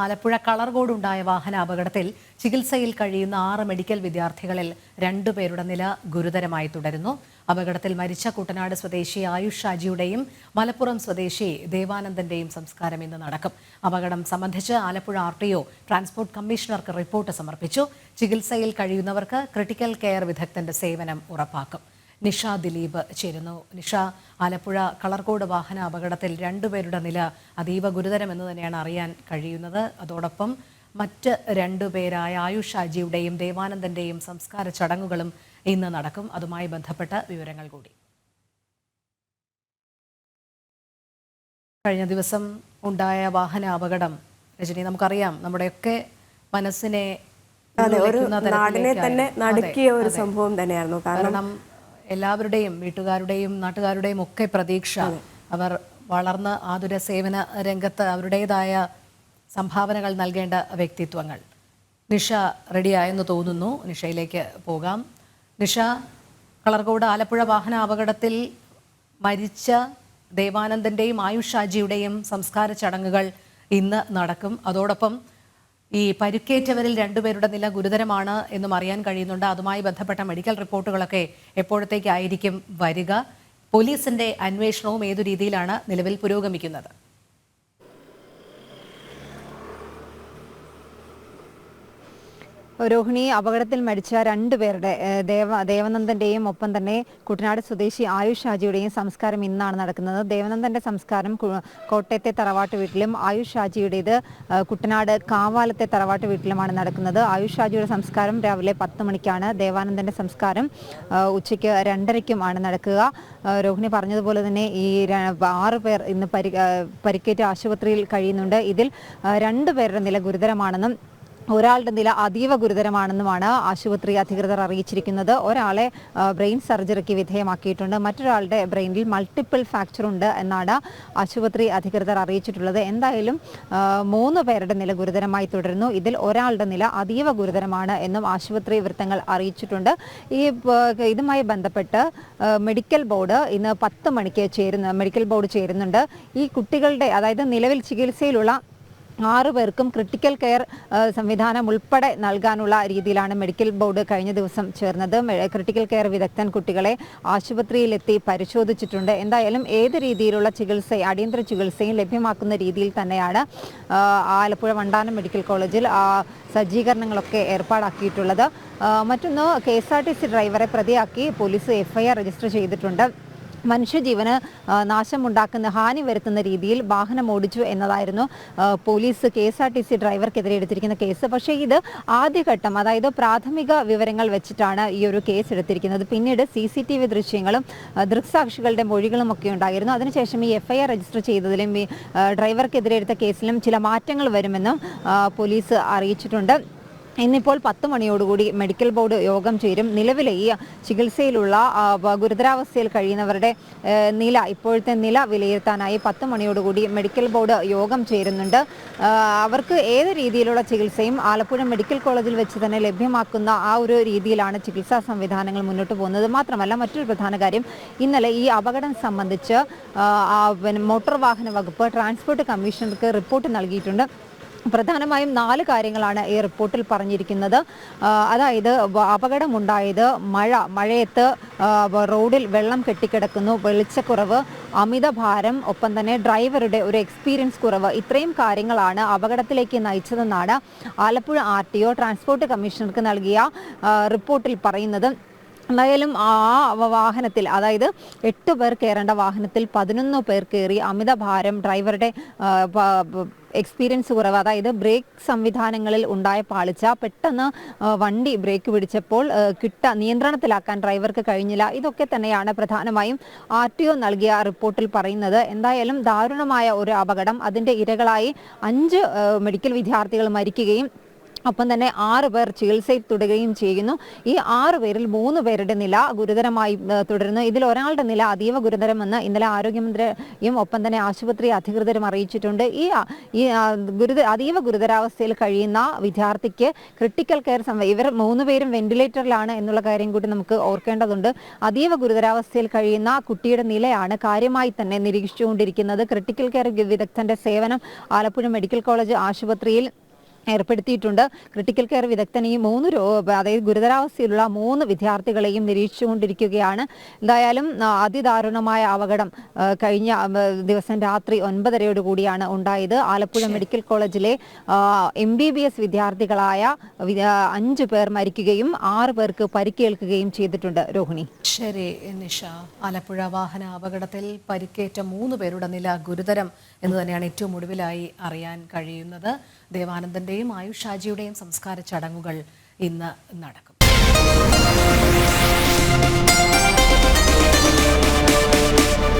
ആലപ്പുഴ കളർകോടുണ്ടായ വാഹന അപകടത്തിൽ ചികിത്സയിൽ കഴിയുന്ന ആറ് മെഡിക്കൽ വിദ്യാർത്ഥികളിൽ രണ്ടുപേരുടെ നില ഗുരുതരമായി തുടരുന്നു. അപകടത്തിൽ മരിച്ച കുട്ടനാട് സ്വദേശി ആയുഷ് ഷാജിയുടെയും മലപ്പുറം സ്വദേശി ദേവാനന്ദന്റെയും സംസ്കാരം ഇന്ന് നടക്കും. അപകടം സംബന്ധിച്ച് Alappuzha R T O transport കമ്മീഷണർക്ക് റിപ്പോർട്ട് സമർപ്പിച്ചു. ചികിത്സയിൽ കഴിയുന്നവർക്ക് ക്രിട്ടിക്കൽ കെയർ വിദഗ്ധന്റെ സേവനം ഉറപ്പാക്കും. നിഷ ദിലീപ് ചേരുന്നു. നിഷ ആലപ്പുഴ കളർകോട് വാഹന അപകടത്തിൽ രണ്ടുപേരുടെ നില അതീവ ഗുരുതരമെന്ന് തന്നെയാണ് അറിയാൻ കഴിയുന്നത്. അതോടൊപ്പം മറ്റ് രണ്ടുപേരായ ആയുഷ് ഷാജിയുടെയും ദേവാനന്ദന്റെയും സംസ്കാര ചടങ്ങുകളും ഇന്ന് നടക്കും. അതുമായി ബന്ധപ്പെട്ട വിവരങ്ങൾ കൂടി. കഴിഞ്ഞ ദിവസം ഉണ്ടായ വാഹന അപകടം രജനി നമുക്കറിയാം നമ്മുടെയൊക്കെ മനസ്സിനെ അതെ ഒരു നാടിനെ തന്നെ നടുക്കിയ ഒരു സംഭവം തന്നെയായിരുന്നു. കാരണം എല്ലാവരുടെയും വീട്ടുകാരുടെയും നാട്ടുകാരുടെയും ഒക്കെ പ്രതീക്ഷ അവർ വളർന്ന് ആതുര സേവന രംഗത്ത് അവരുടേതായ സംഭാവനകൾ നൽകേണ്ട വ്യക്തിത്വങ്ങൾ. നിഷ റെഡിയായെന്ന് തോന്നുന്നു. നിഷയിലേക്ക് പോകാം. നിഷ കളർകോട് ആലപ്പുഴ വാഹന അപകടത്തിൽ മരിച്ച ദേവാനന്ദന്റെയും ആയുഷ് ഷാജിയുടെയും സംസ്കാര ചടങ്ങുകൾ ഇന്ന് നടക്കും. അതോടൊപ്പം ഈ പരിക്കേറ്റവരിൽ രണ്ടുപേരുടെ നില ഗുരുതരമാണ് എന്നും അറിയാൻ കഴിയുന്നുണ്ട്. അതുമായി ബന്ധപ്പെട്ട മെഡിക്കൽ റിപ്പോർട്ടുകളൊക്കെ എപ്പോഴത്തേക്കായിരിക്കും വരിക? പോലീസിന്റെ അന്വേഷണവും ഏതു രീതിയിലാണ് നിലവിൽ പുരോഗമിക്കുന്നത്? രോഹിണി അപകടത്തിൽ മരിച്ച രണ്ടുപേരുടെ ദേവ ദേവനന്ദന്റെയും ഒപ്പം തന്നെ കുട്ടനാട് സ്വദേശി ആയുഷ് ഷാജിയുടെയും സംസ്കാരം ഇന്നാണ് നടക്കുന്നത്. ദേവനന്ദന്റെ സംസ്കാരം കോട്ടയത്തെ തറവാട്ട് വീട്ടിലും ആയുഷ് ഷാജിയുടേത് കുട്ടനാട് കാവാലത്തെ തറവാട്ട് വീട്ടിലുമാണ് നടക്കുന്നത്. ആയുഷ് ഷാജിയുടെ സംസ്കാരം രാവിലെ പത്ത് മണിക്കാണ്. ദേവാനന്ദന്റെ സംസ്കാരം ഉച്ചയ്ക്ക് രണ്ടരയ്ക്കുമാണ് നടക്കുക. രോഹിണി പറഞ്ഞതുപോലെ തന്നെ ഈ ആറ് പേർ ഇന്ന് പരി പരിക്കേറ്റ് ആശുപത്രിയിൽ കഴിയുന്നുണ്ട്. ഇതിൽ രണ്ടുപേരുടെ നില ഗുരുതരമാണെന്നും ഒരാളുടെ നില അതീവ ഗുരുതരമാണെന്നുമാണ് ആശുപത്രി അധികൃതർ അറിയിച്ചിരിക്കുന്നത്. ഒരാളെ ബ്രെയിൻ സർജറിക്ക് വിധേയമാക്കിയിട്ടുണ്ട്. മറ്റൊരാളുടെ ബ്രെയിനിൽ മൾട്ടിപ്പിൾ ഫ്രാക്ചർ ഉണ്ട് എന്നാണ് ആശുപത്രി അധികൃതർ അറിയിച്ചിട്ടുള്ളത്. എന്തായാലും മൂന്ന് പേരുടെ നില ഗുരുതരമായി തുടരുന്നു. ഇതിൽ ഒരാളുടെ നില അതീവ ഗുരുതരമാണ് എന്നും ആശുപത്രി വൃത്തങ്ങൾ അറിയിച്ചിട്ടുണ്ട്. ഈ ഇതുമായി ബന്ധപ്പെട്ട് മെഡിക്കൽ ബോർഡ് ഇന്ന് പത്ത് മണിക്ക് ചേരുന്ന മെഡിക്കൽ ബോർഡ് ചേരുന്നുണ്ട്. ഈ കുട്ടികളുടെ അതായത് നിലവിൽ ചികിത്സയിലുള്ള ആറു പേർക്കും ക്രിട്ടിക്കൽ കെയർ സംവിധാനം ഉൾപ്പെടെ നൽകാനുള്ള രീതിയിലാണ് മെഡിക്കൽ ബോർഡ് കഴിഞ്ഞ ദിവസം ചേർന്നത്. ക്രിട്ടിക്കൽ കെയർ വിദഗ്ധൻ കുട്ടികളെ ആശുപത്രിയിലെത്തി പരിശോധിച്ചിട്ടുണ്ട്. എന്തായാലും ഏത് രീതിയിലുള്ള ചികിത്സ അടിയന്തര ചികിത്സയും ലഭ്യമാക്കുന്ന രീതിയിൽ തന്നെയാണ് ആലപ്പുഴ വണ്ടാനം മെഡിക്കൽ കോളേജിൽ സജ്ജീകരണങ്ങളൊക്കെ ഏർപ്പാടാക്കിയിട്ടുള്ളത്. മറ്റൊന്ന് K S R T C ഡ്രൈവറെ പ്രതിയാക്കി പോലീസ് എഫ്ഐആർ രജിസ്റ്റർ ചെയ്തിട്ടുണ്ട്. മനുഷ്യജീവന് നാശമുണ്ടാക്കുന്ന ഹാനി വരുത്തുന്ന രീതിയിൽ വാഹനം ഓടിച്ചു എന്നതായിരുന്നു police K S R T C ഡ്രൈവർക്കെതിരെ എടുത്തിരിക്കുന്ന കേസ്. പക്ഷേ ഇത് ആദ്യഘട്ടം അതായത് പ്രാഥമിക വിവരങ്ങൾ വെച്ചിട്ടാണ് ഈ ഒരു കേസ് എടുത്തിരിക്കുന്നത്. പിന്നീട് സി സി ടി വി ദൃശ്യങ്ങളും ദൃക്സാക്ഷികളുടെ മൊഴികളും ഒക്കെ ഉണ്ടായിരുന്നു. അതിനുശേഷം ഈ എഫ് ഐ ആർ രജിസ്റ്റർ ചെയ്തതിലും ഈ ഡ്രൈവർക്കെതിരെ എടുത്ത കേസിലും ചില മാറ്റങ്ങൾ വരുമെന്നും പോലീസ് അറിയിച്ചിട്ടുണ്ട്. ഇന്നിപ്പോൾ പത്ത് മണിയോടുകൂടി മെഡിക്കൽ ബോർഡ് യോഗം ചേരും. നിലവിലെ ഈ ചികിത്സയിലുള്ള ഗുരുതരാവസ്ഥയിൽ കഴിയുന്നവരുടെ നില ഇപ്പോഴത്തെ നില വിലയിരുത്താനായി പത്ത് മണിയോടുകൂടി മെഡിക്കൽ ബോർഡ് യോഗം ചേരുന്നുണ്ട്. അവർക്ക് ഏത് രീതിയിലുള്ള ചികിത്സയും ആലപ്പുഴ മെഡിക്കൽ കോളേജിൽ വെച്ച് തന്നെ ലഭ്യമാക്കുന്ന ആ ഒരു രീതിയിലാണ് ചികിത്സാ സംവിധാനങ്ങൾ മുന്നോട്ട് പോകുന്നത്. മാത്രമല്ല മറ്റൊരു പ്രധാന കാര്യം ഇന്നലെ ഈ അപകടം സംബന്ധിച്ച് മോട്ടോർ വാഹന വകുപ്പ് ട്രാൻസ്പോർട്ട് കമ്മീഷണർക്ക് റിപ്പോർട്ട് നൽകിയിട്ടുണ്ട്. പ്രധാനമായും നാല് കാര്യങ്ങളാണ് ഈ റിപ്പോർട്ടിൽ പറഞ്ഞിരിക്കുന്നത്. അതായത് അപകടമുണ്ടായത് മഴ മഴയത്ത് റോഡിൽ വെള്ളം കെട്ടിക്കിടക്കുന്നു വെളിച്ചക്കുറവ് അമിത ഭാരം ഒപ്പം തന്നെ ഡ്രൈവറുടെ ഒരു എക്സ്പീരിയൻസ് കുറവ്. ഇത്രയും കാര്യങ്ങളാണ് അപകടത്തിലേക്ക് നയിച്ചതെന്നാണ് ആലപ്പുഴ ആർ ട്രാൻസ്പോർട്ട് കമ്മീഷണർക്ക് നൽകിയ റിപ്പോർട്ടിൽ പറയുന്നത്. എന്തായാലും ആ വാഹനത്തിൽ അതായത് എട്ട് പേർ കയറേണ്ട വാഹനത്തിൽ പതിനൊന്ന് പേർ കയറി അമിത ഭാരം ഡ്രൈവറുടെ എക്സ്പീരിയൻസ് കുറവ് അതായത് ബ്രേക്ക് സംവിധാനങ്ങളിൽ ഉണ്ടായ പാളിച്ച പെട്ടെന്ന് വണ്ടി ബ്രേക്ക് പിടിച്ചപ്പോൾ കിട്ട നിയന്ത്രണത്തിലാക്കാൻ ഡ്രൈവർക്ക് കഴിഞ്ഞില്ല. ഇതൊക്കെ തന്നെയാണ് പ്രധാനമായും ആർ ടി ഒ നൽകിയ റിപ്പോർട്ടിൽ പറയുന്നത്. എന്തായാലും ദാരുണമായ ഒരു അപകടം. അതിന്റെ ഇരകളായി അഞ്ച് മെഡിക്കൽ വിദ്യാർത്ഥികൾ മരിക്കുകയും ഒപ്പം തന്നെ ആറ് പേർ ചികിത്സയിൽ തുടരുകയും ചെയ്യുന്നു. ഈ ആറ് പേരിൽ മൂന്ന് പേരുടെ നില ഗുരുതരമായി തുടരുന്നു. ഇതിൽ ഒരാളുടെ നില അതീവ ഗുരുതരമെന്ന് ഇന്നലെ ആരോഗ്യമന്ത്രിയും ഒപ്പം തന്നെ ആശുപത്രി അധികൃതരും അറിയിച്ചിട്ടുണ്ട്. ഈ ഗുരുത അതീവ ഗുരുതരാവസ്ഥയിൽ കഴിയുന്ന വിദ്യാർത്ഥിക്ക് ക്രിട്ടിക്കൽ കെയർ ഇവർ മൂന്ന് പേരും വെന്റിലേറ്ററിലാണ് എന്നുള്ള കാര്യം കൂടി നമുക്ക് ഓർക്കേണ്ടതുണ്ട്. അതീവ ഗുരുതരാവസ്ഥയിൽ കഴിയുന്ന കുട്ടിയുടെ നിലയാണ് കാര്യമായി തന്നെ നിരീക്ഷിച്ചുകൊണ്ടിരിക്കുന്നത്. ക്രിട്ടിക്കൽ കെയർ വിദഗ്ധന്റെ സേവനം ആലപ്പുഴ മെഡിക്കൽ കോളേജ് ആശുപത്രിയിൽ ഏർപ്പെടുത്തിയിട്ടുണ്ട്. ക്രിട്ടിക്കൽ കെയർ വിദഗ്ധൻ ഈ മൂന്ന് രോ അതായത് ഗുരുതരാവസ്ഥയിലുള്ള മൂന്ന് വിദ്യാർത്ഥികളെയും നിരീക്ഷിച്ചുകൊണ്ടിരിക്കുകയാണ്. എന്തായാലും അതിദാരുണമായ അപകടം കഴിഞ്ഞ ദിവസം രാത്രി ഒൻപതരയോട് കൂടിയാണ് ഉണ്ടായത്. ആലപ്പുഴ മെഡിക്കൽ കോളേജിലെ എം ബി ബി എസ് വിദ്യാർത്ഥികളായ അഞ്ചു പേർ മരിക്കുകയും ആറു പേർക്ക് പരിക്കേൽക്കുകയും ചെയ്തിട്ടുണ്ട്. രോഹിണി. ശരി നിഷ. ആലപ്പുഴ വാഹന അപകടത്തിൽ പരിക്കേറ്റ മൂന്ന് പേരുടെ നില ഗുരുതരം. എന്ന് തന്നെയാണ് ഏറ്റവും ഒടുവിലായി അറിയാൻ കഴിയുന്നത്. ദേവാനന്ദന്റെയും ആയുഷ് ഷാജിയുടെയും സംസ്കാര ചടങ്ങുകൾ ഇന്ന് നടക്കും.